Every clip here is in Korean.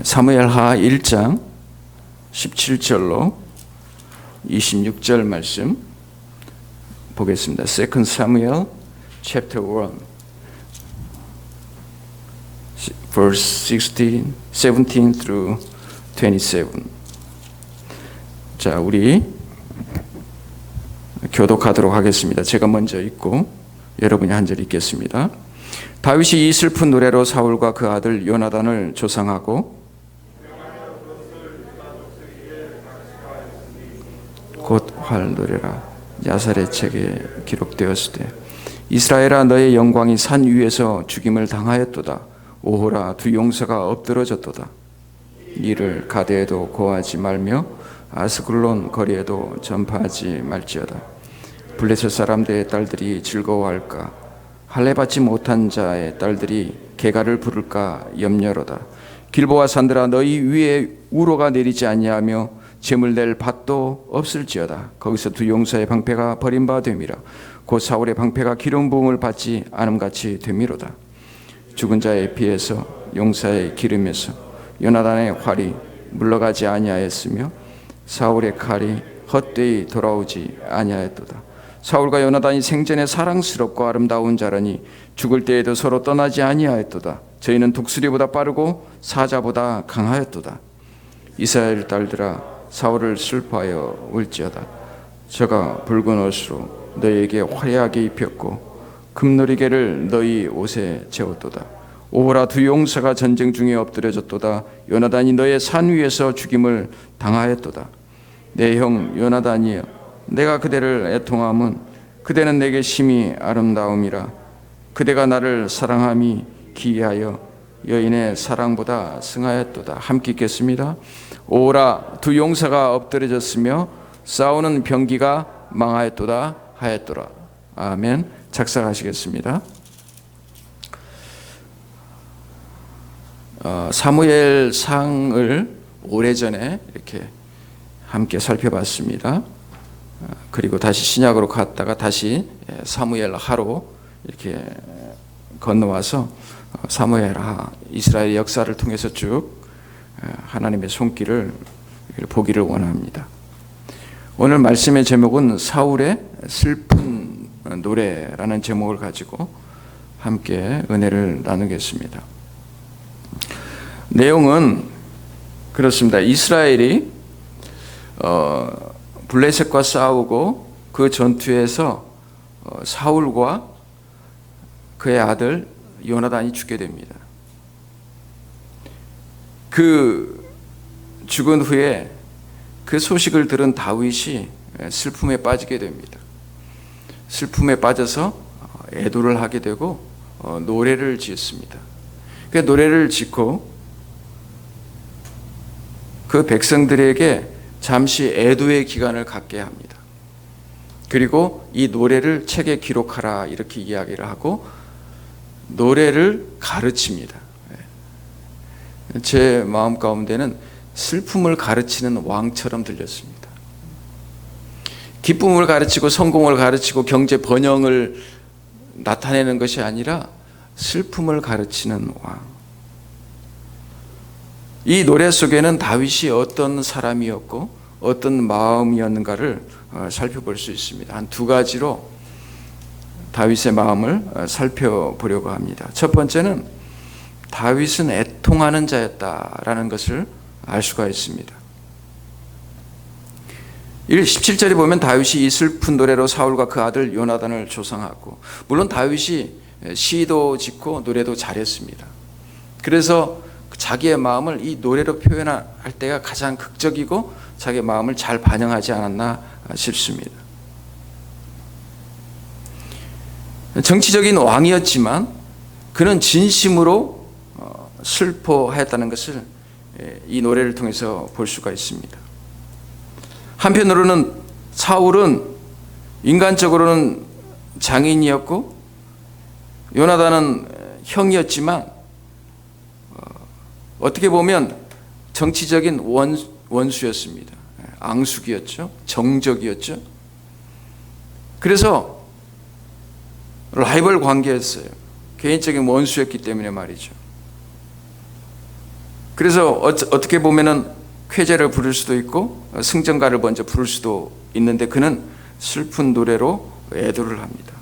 사무엘하 1장 17절로 26절 말씀 보겠습니다. Second Samuel chapter 1 verse 16 17 through 27. 자, 우리 교독하도록 하겠습니다. 제가 먼저 읽고 여러분이 한 절 읽겠습니다. 다윗이 이 슬픈 노래로 사울과 그 아들 요나단을 조상하고 곧 활노래라 야살의 책에 기록되었을 때 이스라엘아 너의 영광이 산 위에서 죽임을 당하였도다. 오호라 두 용사가 엎드러졌도다. 이를 가데에도 고하지 말며 아스글론 거리에도 전파하지 말지어다. 블레셋 사람들의 딸들이 즐거워할까? 할례 받지 못한 자의 딸들이 개가를 부를까? 염려로다. 길보아 산들아 너희 위에 우로가 내리지 아니하며 재물 낼 밭도 없을지어다. 거기서 두 용사의 방패가 버림바 됨이라. 곧 사울의 방패가 기름 부음을 받지 않음 같이 됨이로다. 죽은 자의 피에서 용사의 기름에서 요나단의 활이 물러가지 아니하였으며 사울의 칼이 헛되이 돌아오지 아니하였도다. 사울과 요나단이 생전에 사랑스럽고 아름다운 자라니 죽을 때에도 서로 떠나지 아니하였도다. 저희는 독수리보다 빠르고 사자보다 강하였도다. 이스라엘 딸들아 사울을 슬퍼하여 울지어다. 저가 붉은 옷으로 너희에게 화려하게 입혔고 금놀이개를 너희 옷에 채웠도다. 오호라 두 용사가 전쟁 중에 엎드려졌도다. 요나단이 너의 산 위에서 죽임을 당하였도다. 내 형 요나단이여 내가 그대를 애통함은 그대는 내게 심히 아름다움이라. 그대가 나를 사랑함이 기이하여 여인의 사랑보다 승하였도다. 함께 읽겠습니다. 오라 두 용사가 엎드려졌으며 싸우는 병기가 망하였도다 하였더라. 아멘. 작사하시겠습니다. 어, 사무엘 상을 오래전에 이렇게 함께 살펴봤습니다. 그리고 다시 신약으로 갔다가 다시 사무엘 하로 이렇게 건너와서 사무엘 하 이스라엘 역사를 통해서 쭉 하나님의 손길을 보기를 원합니다. 오늘 말씀의 제목은 사울의 슬픈 노래라는 제목을 가지고 함께 은혜를 나누겠습니다. 내용은 그렇습니다. 이스라엘이 어, 블레셋과 싸우고 그 전투에서 어, 사울과 그의 아들 요나단이 죽게 됩니다. 그 죽은 후에 그 소식을 들은 다윗이 슬픔에 빠지게 됩니다. 슬픔에 빠져서 애도를 하게 되고 어, 노래를 지었습니다. 그 노래를 짓고 그 백성들에게 잠시 애도의 기간을 갖게 합니다. 그리고 이 노래를 책에 기록하라 이렇게 이야기를 하고 노래를 가르칩니다. 제 마음 가운데는 슬픔을 가르치는 왕처럼 들렸습니다. 기쁨을 가르치고 성공을 가르치고 경제 번영을 나타내는 것이 아니라 슬픔을 가르치는 왕. 이 노래 속에는 다윗이 어떤 사람이었고 어떤 마음이었는가를 어, 살펴볼 수 있습니다. 한 두 가지로 다윗의 마음을 어, 살펴보려고 합니다. 첫 번째는 다윗은 애통하는 자였다라는 것을 알 수가 있습니다. 17절에 보면 다윗이 이 슬픈 노래로 사울과 그 아들 요나단을 조상하고 물론 다윗이 시도 짓고 노래도 잘했습니다. 그래서 자기의 마음을 이 노래로 표현할 때가 가장 극적이고 자기의 마음을 잘 반영하지 않았나 싶습니다. 정치적인 왕이었지만 그는 진심으로 어, 슬퍼했다는 것을 예, 이 노래를 통해서 볼 수가 있습니다. 한편으로는 사울은 인간적으로는 장인이었고 요나단은 형이었지만 어, 어떻게 보면 정치적인 원, 원수였습니다. 앙숙이었죠. 정적이었죠. 그래서 라이벌 관계였어요. 개인적인 원수였기 때문에 말이죠. 그래서 어, 어떻게 보면은 쾌제를 부를 수도 있고 어, 승전가를 먼저 부를 수도 있는데 그는 슬픈 노래로 애도를 합니다.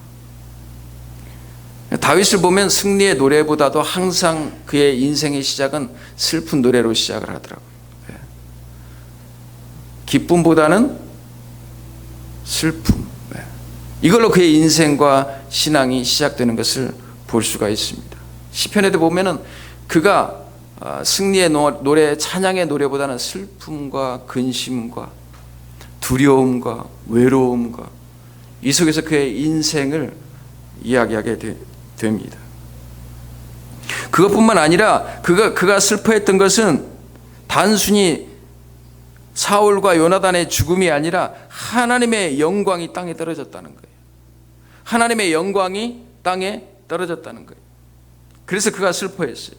다윗을 보면 승리의 노래보다도 항상 그의 인생의 시작은 슬픈 노래로 시작을 하더라고요. 예. 기쁨보다는 슬픔. 예. 이걸로 그의 인생과 신앙이 시작되는 것을 볼 수가 있습니다. 시편에도 보면은 그가 아, 승리의 노- 노래, 찬양의 노래보다는 슬픔과 근심과 두려움과 외로움과 이 속에서 그의 인생을 이야기하게 되, 됩니다. 그것뿐만 아니라 그가 그가 슬퍼했던 것은 단순히 사울과 요나단의 죽음이 아니라 하나님의 영광이 땅에 떨어졌다는 거예요. 하나님의 영광이 땅에 떨어졌다는 거예요. 그래서 그가 슬퍼했어요.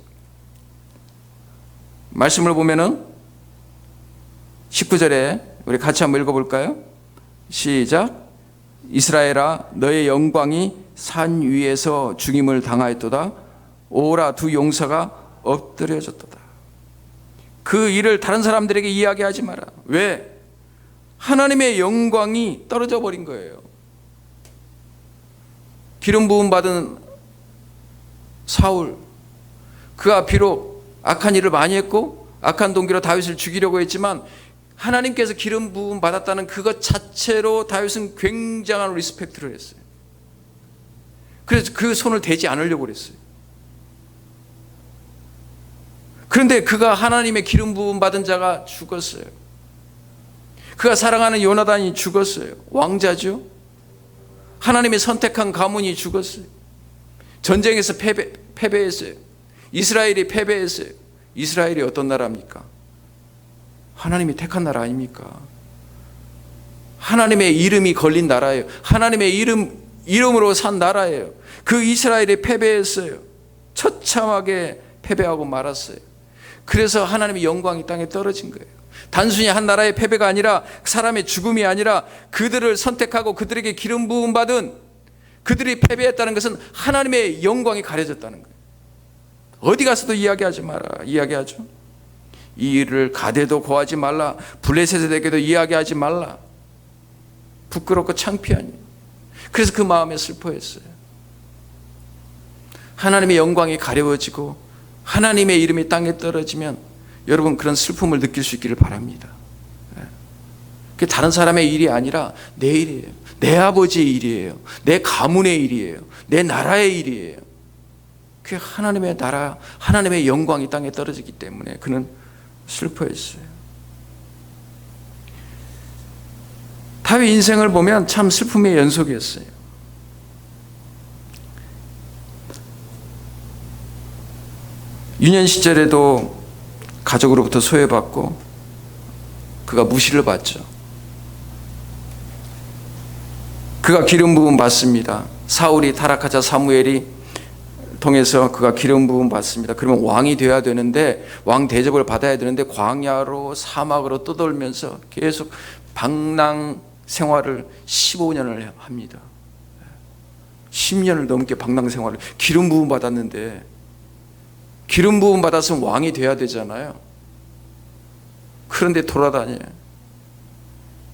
말씀을 보면은 19절에 우리 같이 한번 읽어볼까요? 시작. 이스라엘아 너의 영광이 산 위에서 죽임을 당하였도다. 오라 두 용사가 엎드려졌도다. 그 일을 다른 사람들에게 이야기하지 마라. 왜? 하나님의 영광이 떨어져 버린 거예요. 기름 부음 받은 사울 그가 비록 악한 일을 많이 했고 악한 동기로 다윗을 죽이려고 했지만 하나님께서 기름 부음 받았다는 그것 자체로 다윗은 굉장한 리스펙트를 했어요. 그래서 그 손을 대지 않으려고 그랬어요. 그런데 그가 하나님의 기름 부음 받은 자가 죽었어요. 그가 사랑하는 요나단이 죽었어요. 왕자죠. 하나님의 선택한 가문이 죽었어요. 전쟁에서 패배, 패배했어요. 이스라엘이 패배했어요. 이스라엘이 어떤 나라입니까? 하나님이 택한 나라 아닙니까? 하나님의 이름이 걸린 나라예요. 하나님의 이름, 이름으로 산 나라예요. 그 이스라엘이 패배했어요. 처참하게 패배하고 말았어요. 그래서 하나님의 영광이 땅에 떨어진 거예요. 단순히 한 나라의 패배가 아니라 사람의 죽음이 아니라 그들을 선택하고 그들에게 기름 부음 받은 그들이 패배했다는 것은 하나님의 영광이 가려졌다는 거예요. 어디 가서도 이야기하지 마라. 이야기하죠. 이 일을 가대도 고하지 말라. 블레셋에게도 이야기하지 말라. 부끄럽고 창피하니. 그래서 그 마음에 슬퍼했어요. 하나님의 영광이 가려워지고 하나님의 이름이 땅에 떨어지면 여러분 그런 슬픔을 느낄 수 있기를 바랍니다. 예. 그게 다른 사람의 일이 아니라 내 일이에요. 내 아버지의 일이에요. 내 가문의 일이에요. 내 나라의 일이에요. 그게 하나님의 나라, 하나님의 영광이 땅에 떨어지기 때문에 그는 슬퍼했어요. 다윗 인생을 보면 참 슬픔의 연속이었어요. 유년 시절에도 가족으로부터 소외받고 그가 무시를 받죠. 그가 기름 부음 받습니다. 사울이 타락하자 사무엘이 통해서 그가 기름 부음 받습니다. 그러면 왕이 되어야 되는데 왕 대접을 받아야 되는데 광야로 사막으로 떠돌면서 계속 방랑 생활을 15년을 합니다. 10년을 넘게 방랑 생활을 기름 부음 받았는데 기름 부음 받았으면 왕이 돼야 되잖아요. 그런데 돌아다녀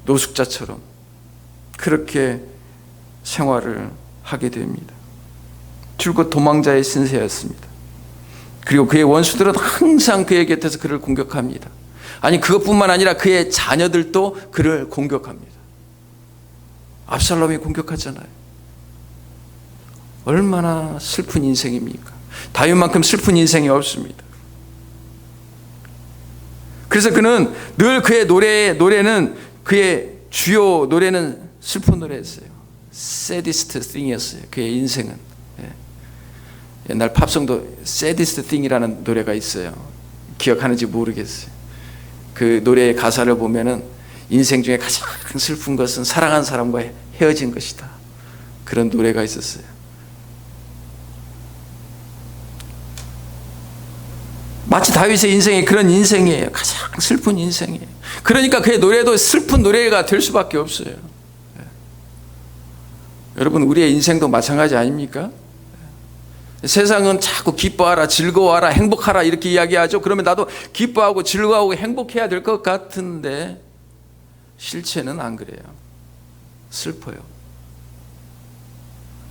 노숙자처럼 그렇게 생활을 하게 됩니다. 줄곧 도망자의 신세였습니다. 그리고 그의 원수들은 항상 그의 곁에서 그를 공격합니다. 아니 그것뿐만 아니라 그의 자녀들도 그를 공격합니다. 압살롬이 공격하잖아요. 얼마나 슬픈 인생입니까? 다윗만큼 슬픈 인생이 없습니다. 그래서 그는 늘 그의 노래 노래는 그의 주요 노래는 슬픈 노래였어요. saddest thing이었어요. 그의 인생은. 예. 옛날 팝송도 saddest thing이라는 노래가 있어요. 기억하는지 모르겠어요. 그 노래의 가사를 보면은 인생 중에 가장 슬픈 것은 사랑한 사람과 헤어진 것이다. 그런 노래가 있었어요. 마치 다윗의 인생이 그런 인생이에요. 가장 슬픈 인생이에요. 그러니까 그의 노래도 슬픈 노래가 될 수밖에 없어요. 예. 여러분 우리의 인생도 마찬가지 아닙니까? 세상은 자꾸 기뻐하라, 즐거워하라, 행복하라 이렇게 이야기하죠. 그러면 나도 기뻐하고 즐거워하고 행복해야 될 것 같은데 실체는 안 그래요. 슬퍼요.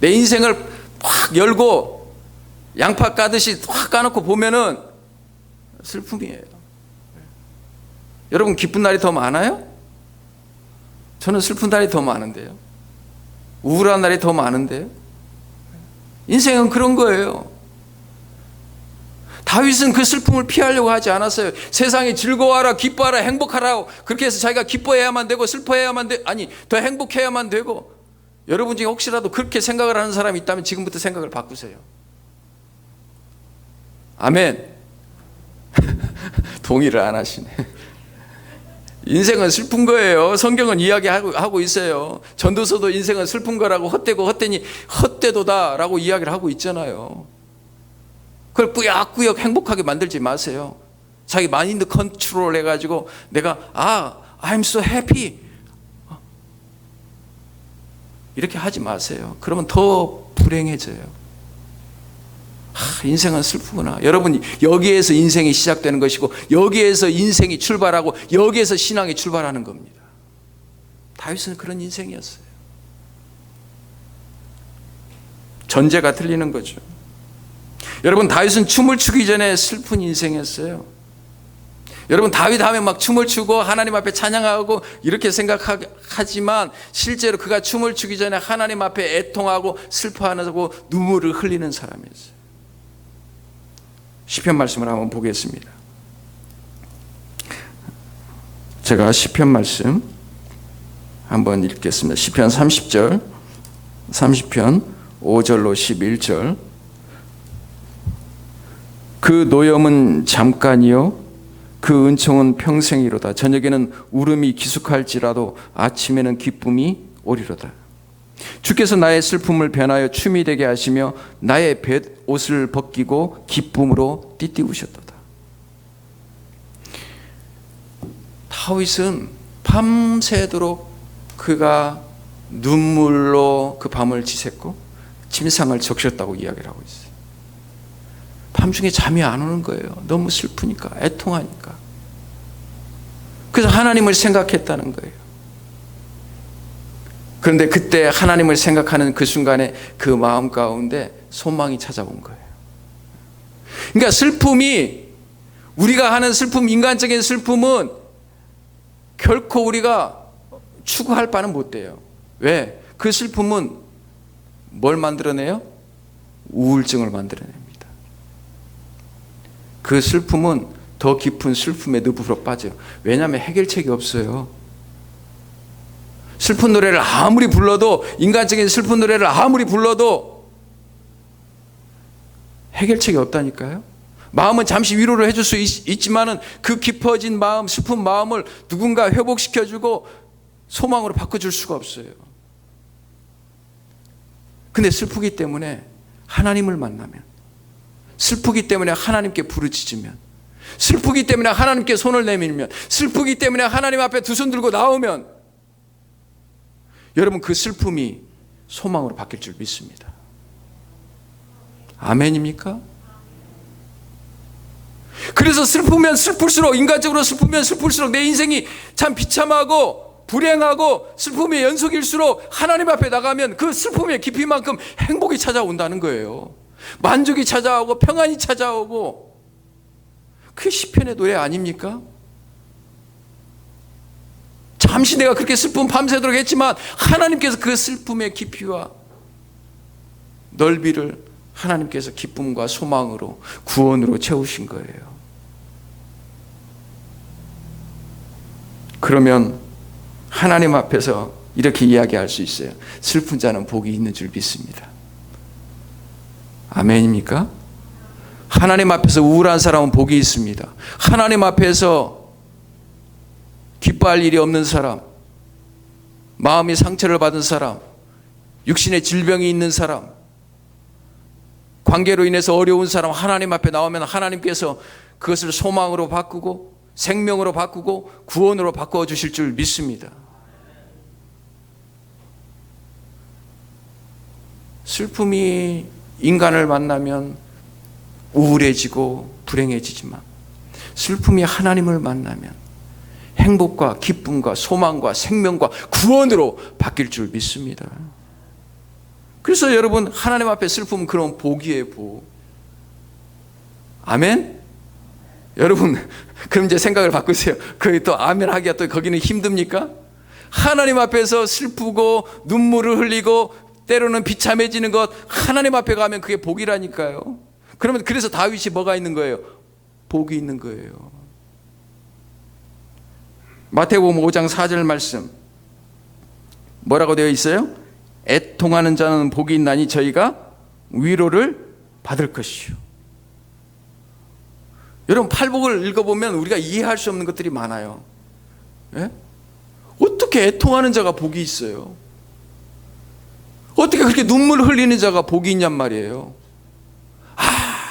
내 인생을 확 열고 양파 까듯이 확 까놓고 보면은 슬픔이에요. 여러분 기쁜 날이 더 많아요? 저는 슬픈 날이 더 많은데요. 우울한 날이 더 많은데요. 인생은 그런 거예요. 다윗은 그 슬픔을 피하려고 하지 않았어요. 세상에 즐거워하라, 기뻐하라, 행복하라. 그렇게 해서 자기가 기뻐해야만 되고 슬퍼해야만 돼. 아니, 더 행복해야만 되고. 여러분 중에 혹시라도 그렇게 생각을 하는 사람이 있다면 지금부터 생각을 바꾸세요. 아멘. 동의를 안 하시네. 인생은 슬픈 거예요. 성경은 이야기하고 있어요. 전도서도 인생은 슬픈 거라고 헛되고 헛되니 헛되도다라고 이야기를 하고 있잖아요. 그걸 꾸역꾸역 행복하게 만들지 마세요. 자기 마인드 컨트롤 해가지고 내가 아 I'm so happy 이렇게 하지 마세요. 그러면 더 불행해져요. 아, 인생은 슬프구나. 여러분 여기에서 인생이 시작되는 것이고 여기에서 인생이 출발하고 여기에서 신앙이 출발하는 겁니다. 다윗은 그런 인생이었어요. 전제가 틀리는 거죠. 여러분 다윗은 춤을 추기 전에 슬픈 인생이었어요. 여러분 다윗 하면 막 춤을 추고 하나님 앞에 찬양하고 이렇게 생각하지만 실제로 그가 춤을 추기 전에 하나님 앞에 애통하고 슬퍼하고 눈물을 흘리는 사람이었어요. 시편 말씀을 한번 보겠습니다. 제가 시편 말씀 한번 읽겠습니다. 시편 30절 30편 5절로 11절 그 노염은 잠깐이요 그 은총은 평생이로다 저녁에는 울음이 기숙할지라도 아침에는 기쁨이 오리로다 주께서 나의 슬픔을 변하여 춤이 되게 하시며 나의 옷을 벗기고 기쁨으로 띠띠우셨도다 다윗은 밤새도록 그가 눈물로 그 밤을 지샜고 침상을 적셨다고 이야기를 하고 있어요. 밤중에 잠이 안 오는 거예요. 너무 슬프니까, 애통하니까. 그래서 하나님을 생각했다는 거예요. 그런데 그때 하나님을 생각하는 그 순간에 그 마음 가운데 소망이 찾아온 거예요. 그러니까 슬픔이 우리가 하는 슬픔, 인간적인 슬픔은 결코 우리가 추구할 바는 못 돼요. 왜? 그 슬픔은 뭘 만들어내요? 우울증을 만들어냅니다. 그 슬픔은 더 깊은 슬픔의 늪으로 빠져요. 왜냐하면 해결책이 없어요. 슬픈 노래를 아무리 불러도 인간적인 슬픈 노래를 아무리 불러도 해결책이 없다니까요. 마음은 잠시 위로를 해줄 수 있, 지만은그 깊어진 마음, 슬픈 마음을 누군가 회복시켜주고 소망으로 바꿔줄 수가 없어요. 근데 슬프기 때문에 하나님을 만나면, 슬프기 때문에 하나님께 부르짖으면, 슬프기 때문에 하나님께 손을 내밀면, 슬프기 때문에 하나님 앞에 두 손 들고 나오면, 여러분 그 슬픔이 소망으로 바뀔 줄 믿습니다. 아멘입니까? 그래서 슬프면 슬플수록 인간적으로 슬프면 슬플수록 내 인생이 참 비참하고 불행하고 슬픔의 연속일수록 하나님 앞에 나가면 그 슬픔의 깊이만큼 행복이 찾아온다는 거예요. 만족이 찾아오고 평안이 찾아오고 그 시편의 노래 아닙니까? 잠시 내가 그렇게 슬픔 밤새도록 했지만 하나님께서 그 슬픔의 깊이와 넓이를 하나님께서 기쁨과 소망으로 구원으로 채우신 거예요. 그러면 하나님 앞에서 이렇게 이야기할 수 있어요. 슬픈 자는 복이 있는 줄 믿습니다. 아멘입니까? 하나님 앞에서 우울한 사람은 복이 있습니다. 하나님 앞에서 기뻐할 일이 없는 사람, 마음이 상처를 받은 사람, 육신의 질병이 있는 사람, 관계로 인해서 어려운 사람 하나님 앞에 나오면 하나님께서 그것을 소망으로 바꾸고 생명으로 바꾸고 구원으로 바꿔 주실 줄 믿습니다. 슬픔이 인간을 만나면 우울해지고 불행해지지만 슬픔이 하나님을 만나면 행복과 기쁨과 소망과 생명과 구원으로 바뀔 줄 믿습니다. 그래서 여러분 하나님 앞에 슬픔은 그런 복이에요, 복. 아멘. 여러분 그럼 이제 생각을 바꾸세요. 거기 또 아멘 하기가 또 거기는 힘듭니까? 하나님 앞에서 슬프고 눈물을 흘리고 때로는 비참해지는 것 하나님 앞에 가면 그게 복이라니까요. 그러면 그래서 다윗이 뭐가 있는 거예요? 복이 있는 거예요. 마태복음 5장 4절 말씀 뭐라고 되어 있어요? 애통하는 자는 복이 있나니 저희가 위로를 받을 것이요. 여러분 팔복을 읽어보면 우리가 이해할 수 없는 것들이 많아요. 예? 어떻게 애통하는 자가 복이 있어요? 어떻게 그렇게 눈물 흘리는 자가 복이 있냔 말이에요.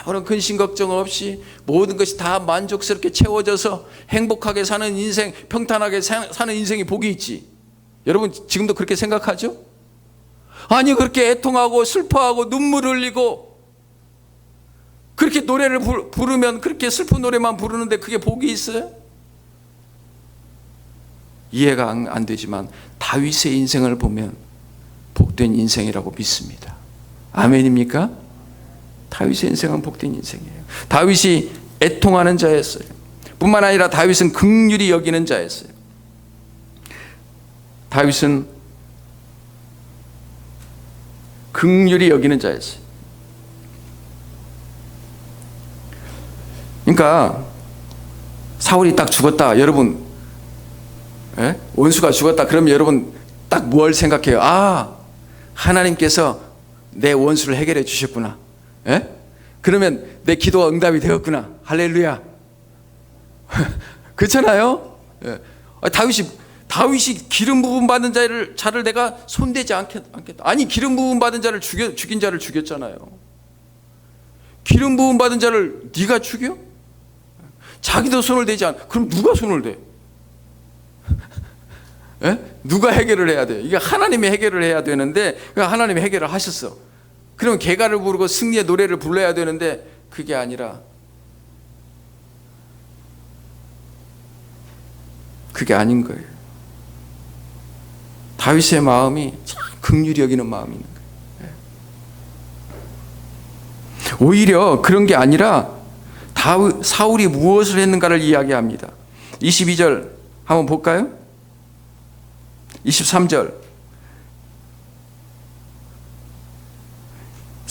아무런 근심 걱정 없이 모든 것이 다 만족스럽게 채워져서 행복하게 사는 인생, 평탄하게 사- 사는 인생이 복이 있지. 여러분 지금도 그렇게 생각하죠? 아니 그렇게 애통하고 슬퍼하고 눈물 흘리고 그렇게 노래를 부- 부르면 그렇게 슬픈 노래만 부르는데 그게 복이 있어요? 이해가 안, 안 되지만 다윗의 인생을 보면 복된 인생이라고 믿습니다. 아멘입니까? 다윗의 인생은 복된 인생이에요. 다윗이 애통하는 자였어요. 뿐만 아니라 다윗은 극률이 여기는 자였어요. 다윗은 극률이 여기는 자였어요. 그러니까 사울이 딱 죽었다. 여러분 예? 원수가 죽었다. 그럼 여러분 딱 뭘 생각해요? 아, 하나님께서 내 원수를 해결해 주셨구나. 예? 그러면 내 기도가 응답이 되었구나. 할렐루야. 그렇잖아요? 예. 아, 다윗이 다윗이 기름 부분 받은 자를 자를 내가 손대지 않겠, 않겠다. 아니 기름 부분 받은 자를 죽여 죽인 자를 죽였잖아요. 기름 부분 받은 자를 네가 죽여? 자기도 손을 대지 않. 그럼 누가 손을 대? 예? 누가 해결을 해야 돼? 이게 하나님이 해결을 해야 되는데 그러니까 하나님이 해결을 하셨어. 그러면 개가를 부르고 승리의 노래를 불러야 되는데 그게 아니라 그게 아닌 거예요. 다윗의 마음이 참 극률이 여기는 마음이 있는 거예요. 예. 오히려 그런 게 아니라 사울이 무엇을 했는가를 이야기합니다. 22절 한번 볼까요? 23절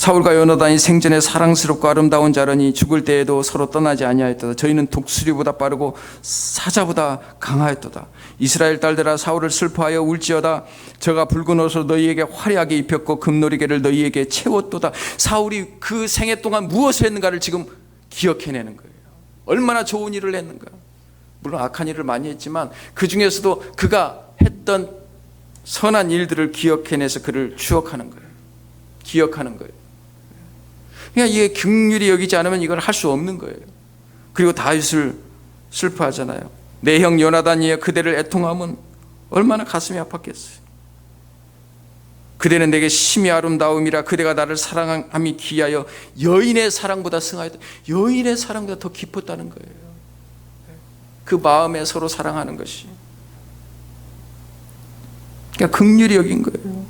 사울과 요나단이 생전에 사랑스럽고 아름다운 자라니 죽을 때에도 서로 떠나지 아니하였도다. 저희는 독수리보다 빠르고 사자보다 강하였도다. 이스라엘 딸들아 사울을 슬퍼하여 울지어다. 저가 붉은 옷을 너희에게 화려하게 입혔고 금놀이개를 너희에게 채웠도다. 사울이 그 생애 동안 무엇을 했는가를 지금 기억해내는 거예요. 얼마나 좋은 일을 했는가. 물론 악한 일을 많이 했지만 그 중에서도 그가 했던 선한 일들을 기억해내서 그를 추억하는 거예요. 기억하는 거예요. 그러니까 이게 긍휼히 여기지 않으면 이걸 할 수 없는 거예요. 그리고 다윗을 슬퍼하잖아요. 내 형 요나단이여 그대를 애통함은 얼마나 가슴이 아팠겠어요. 그대는 내게 심히 아름다움이라 그대가 나를 사랑함이 귀하여 여인의 사랑보다 승하였다. 여인의 사랑보다 더 깊었다는 거예요. 그 마음에 서로 사랑하는 것이. 그러니까 극률이 여긴 거예요.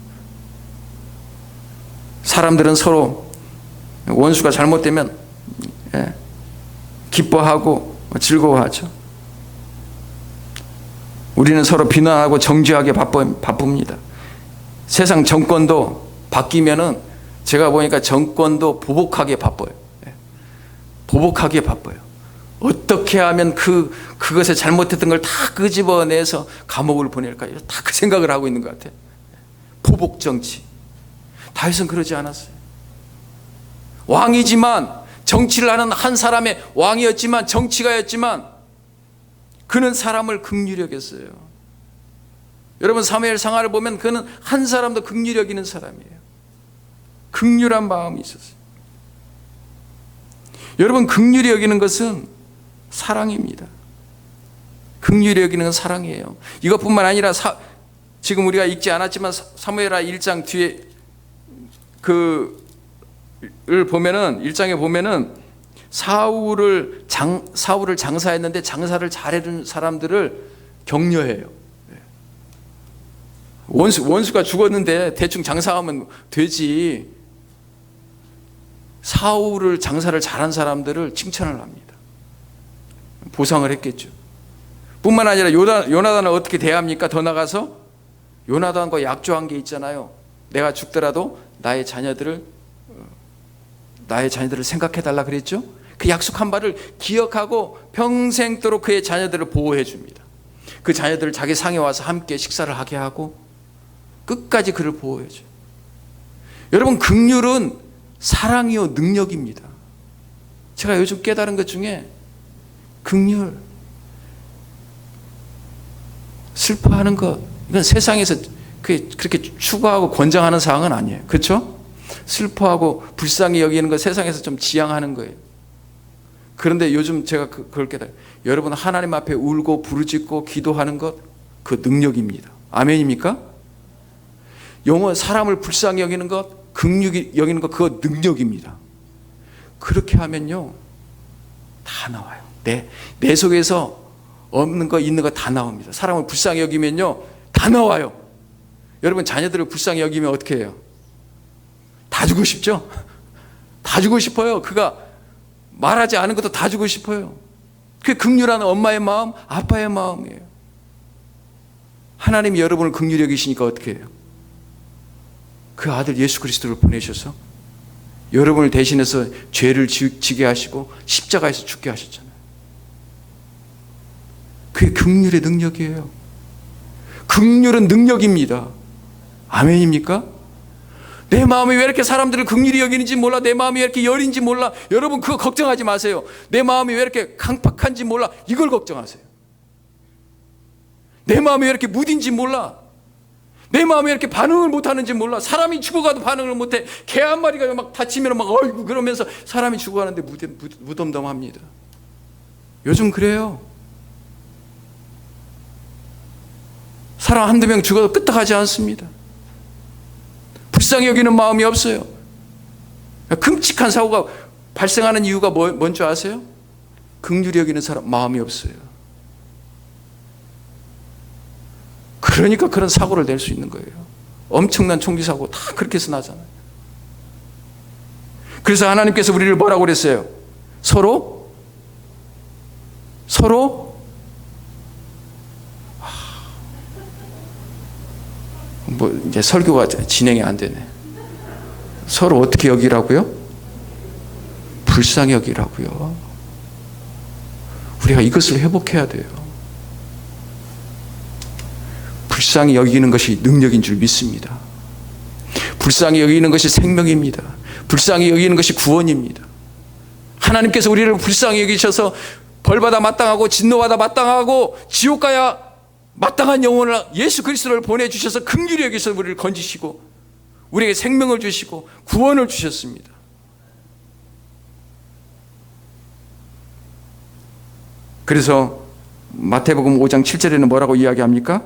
사람들은 서로 원수가 잘못되면 예, 기뻐하고 즐거워하죠. 우리는 서로 비난하고 정죄하게 바쁩니다. 세상 정권도 바뀌면은 제가 보니까 정권도 보복하게 바빠요. 예. 보복하게 바빠요. 어떻게 하면 그 그것에 잘못했던 걸 다 끄집어내서 감옥을 보낼까? 다 그 생각을 하고 있는 것 같아요. 보복 정치. 다윗은 그러지 않았어요. 왕이지만 정치를 하는 한 사람의 왕이었지만 정치가였지만 그는 사람을 극률히 여겼어요. 여러분 사무엘 상하를 보면 그는 한 사람도 극률히 여기는 사람이에요. 극률한 마음이 있었어요. 여러분 극률히 여기는 것은 사랑입니다. 극률히 여기는 건 사랑이에요. 이것뿐만 아니라 사, 지금 우리가 읽지 않았지만 사무엘하 1장 뒤에 그 보면은 1장에 보면은 사울을 장 사울을 장사했는데 장사를 잘해준 사람들을 격려해요. 예. 원수 원수가 죽었는데 대충 장사하면 되지. 사울을 장사를 잘한 사람들을 칭찬을 합니다. 보상을 했겠죠. 뿐만 아니라 요나, 요나단을 어떻게 대합니까? 더 나가서 요나단과 약조한 게 있잖아요. 내가 죽더라도 나의 자녀들을 어, 나의 자녀들을 생각해 달라 그랬죠. 그 약속한 바를 기억하고 평생도록 그의 자녀들을 보호해 줍니다. 그 자녀들을 자기 상에 와서 함께 식사를 하게 하고 끝까지 그를 보호해 줘요. 여러분 극률은 사랑이요 능력입니다. 제가 요즘 깨달은 것 중에 극률 슬퍼하는 것 이건 세상에서 그렇게 추구하고 권장하는 사항은 아니에요. 그렇죠? 슬퍼하고 불쌍히 여기는 것 세상에서 좀 지양하는 거예요. 그런데 요즘 제가 그, 그걸 깨달아요. 여러분 하나님 앞에 울고 부르짖고 기도하는 것 그 능력입니다. 아멘입니까? 영원 사람을 불쌍히 여기는 것, 극육이 여기는 것 그거 능력입니다. 그렇게 하면요 다 나와요. 내, 내 속에서 없는 거 있는 거 다 나옵니다. 사람을 불쌍히 여기면요 다 나와요. 여러분 자녀들을 불쌍히 여기면 어떻게 해요? 다 주고 싶죠? 다 주고 싶어요. 그가 말하지 않은 것도 다 주고 싶어요. 그게 극률하는 엄마의 마음, 아빠의 마음이에요. 하나님이 여러분을 극률히 여기시니까 어떻게 해요? 그 아들 예수 그리스도를 보내셔서 여러분을 대신해서 죄를 지게 하시고 십자가에서 죽게 하셨잖아요. 그게 극률의 능력이에요. 극률은 능력입니다. 아멘입니까? 내 마음이 왜 이렇게 사람들을 극률히 여기는지 몰라. 내 마음이 왜 이렇게 여린지 몰라. 여러분 그거 걱정하지 마세요. 내 마음이 왜 이렇게 강팍한지 몰라. 이걸 걱정하세요. 내 마음이 왜 이렇게 무딘지 몰라. 내 마음이 왜 이렇게 반응을 못하는지 몰라. 사람이 죽어가도 반응을 못해. 개 한 마리가 막 다치면 막 어이구 그러면서 사람이 죽어가는데 무덤, 무덤덤합니다. 요즘 그래요. 사람 한두 명 죽어도 끄떡하지 않습니다. 불쌍히 여기는 마음이 없어요. 끔찍한 사고가 발생하는 이유가 뭐, 뭔지 아세요? 극률이 여기는 사람 마음이 없어요. 그러니까 그런 사고를 낼 수 있는 거예요. 엄청난 총기 사고 다 그렇게 해서 나잖아요. 그래서 하나님께서 우리를 뭐라고 그랬어요? 서로 서로 뭐 이제 설교가 진행이 안 되네. 서로 어떻게 여기라고요? 불쌍히 여기라고요. 우리가 이것을 회복해야 돼요. 불쌍히 여기는 것이 능력인 줄 믿습니다. 불쌍히 여기는 것이 생명입니다. 불쌍히 여기는 것이 구원입니다. 하나님께서 우리를 불쌍히 여기셔서 벌받아 마땅하고 진노받아 마땅하고 지옥 가야 마땅한 영혼을 예수 그리스도를 보내주셔서 긍휼히 여기서 우리를 건지시고 우리에게 생명을 주시고 구원을 주셨습니다. 그래서 마태복음 5장 7절에는 뭐라고 이야기합니까?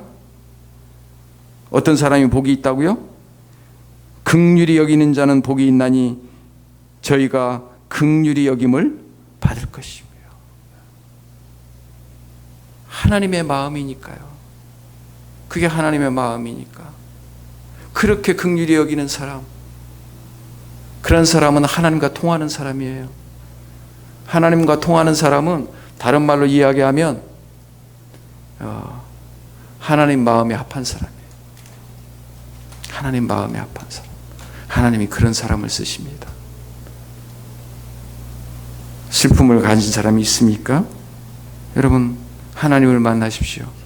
어떤 사람이 복이 있다고요? 극률이 여기는 자는 복이 있나니 저희가 극률이 여김을 받을 것이며 하나님의 마음이니까요. 그게 하나님의 마음이니까. 그렇게 극률이 여기는 사람. 그런 사람은 하나님과 통하는 사람이에요. 하나님과 통하는 사람은 다른 말로 이야기하면 어, 하나님 마음에 합한 사람이에요. 하나님 마음에 합한 사람. 하나님이 그런 사람을 쓰십니다. 슬픔을 가진 사람이 있습니까? 여러분 하나님을 만나십시오.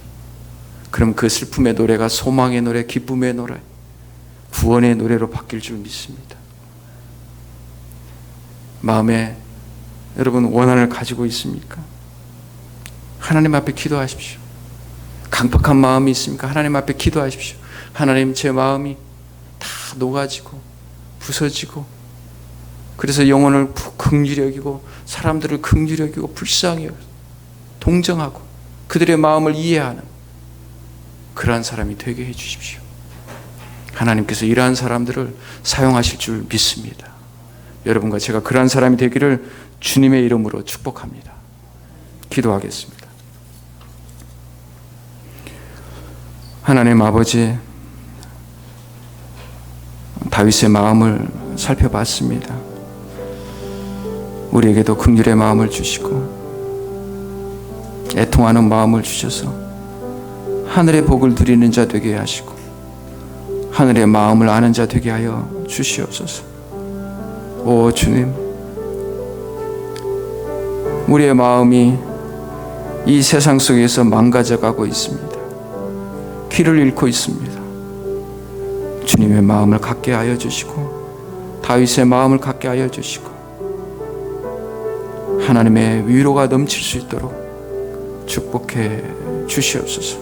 그럼 그 슬픔의 노래가 소망의 노래, 기쁨의 노래, 구원의 노래로 바뀔 줄 믿습니다. 마음에 여러분 원한을 가지고 있습니까? 하나님 앞에 기도하십시오. 강팍한 마음이 있습니까? 하나님 앞에 기도하십시오. 하나님 제 마음이 다 녹아지고 부서지고 그래서 영혼을 긍휼히 여기고 사람들을 긍휼히 여기고 불쌍히 여기고 동정하고 그들의 마음을 이해하는 그러한 사람이 되게 해 주십시오. 하나님께서 이러한 사람들을 사용하실 줄 믿습니다. 여러분과 제가 그러한 사람이 되기를 주님의 이름으로 축복합니다. 기도하겠습니다. 하나님 아버지, 다윗의 마음을 살펴봤습니다. 우리에게도 긍휼의 마음을 주시고 애통하는 마음을 주셔서 하늘의 복을 누리는 자 되게 하시고 하늘의 마음을 아는 자 되게 하여 주시옵소서. 오 주님, 우리의 마음이 이 세상 속에서 망가져 가고 있습니다. 길을 잃고 있습니다. 주님의 마음을 갖게 하여 주시고 다윗의 마음을 갖게 하여 주시고 하나님의 위로가 넘칠 수 있도록 축복해 주시옵소서.